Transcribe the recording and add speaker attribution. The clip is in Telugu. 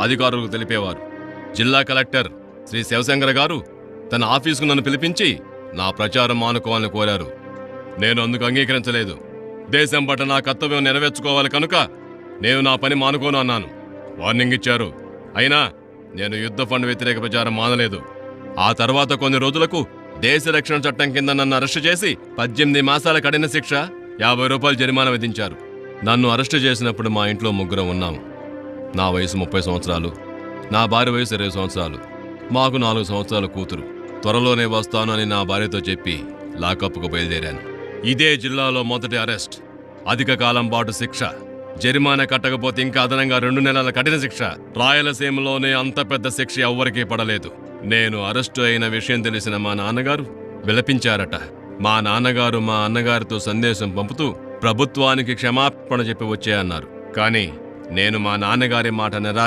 Speaker 1: అధికారులకు తెలిపేవారు. జిల్లా కలెక్టర్ శ్రీ శివశంకర్ గారు తన ఆఫీసుకు నన్ను పిలిపించి నా ప్రచారం మానుకోవాలని కోరారు. నేను అందుకు అంగీకరించలేదు. దేశం పట్ల నా కర్తవ్యం నెరవేర్చుకోవాలి కనుక నేను నా పని మానుకోను అన్నాను. వార్నింగ్ ఇచ్చారు. అయినా నేను యుద్ధ ఫండ్ వ్యతిరేక ప్రచారం మానలేదు. ఆ తర్వాత కొన్ని రోజులకు దేశ రక్షణ చట్టం కింద నన్ను అరెస్టు చేసి పద్దెనిమిది మాసాల కఠిన శిక్ష యాభై రూపాయలు జరిమానా విధించారు. నన్ను అరెస్టు చేసినప్పుడు మా ఇంట్లో ముగ్గురం ఉన్నాము. నా వయసు ముప్పై సంవత్సరాలు. నా భార్య వయసు ఇరవై సంవత్సరాలు. మాకు నాలుగు సంవత్సరాల కూతురు. త్వరలోనే వస్తాను అని నా భార్యతో చెప్పి లాకప్కు బయలుదేరాను. ఇదే జిల్లాలో మొదటి అరెస్ట్. అధిక కాలం పాటు శిక్ష. జరిమానా కట్టకపోతే ఇంకా అదనంగా రెండు నెలల కఠిన శిక్ష. రాయలసీమలోనే అంత పెద్ద శిక్ష ఎవ్వరికీ పడలేదు. నేను అరెస్టు అయిన విషయం తెలిసిన మా నాన్నగారు విలపించారట. మా నాన్నగారు మా అన్నగారితో సందేశం పంపుతూ ప్రభుత్వానికి క్షమాపణ చెప్పి వచ్చే అన్నారు కానీ నేను మా నాన్నగారి మాట నిరా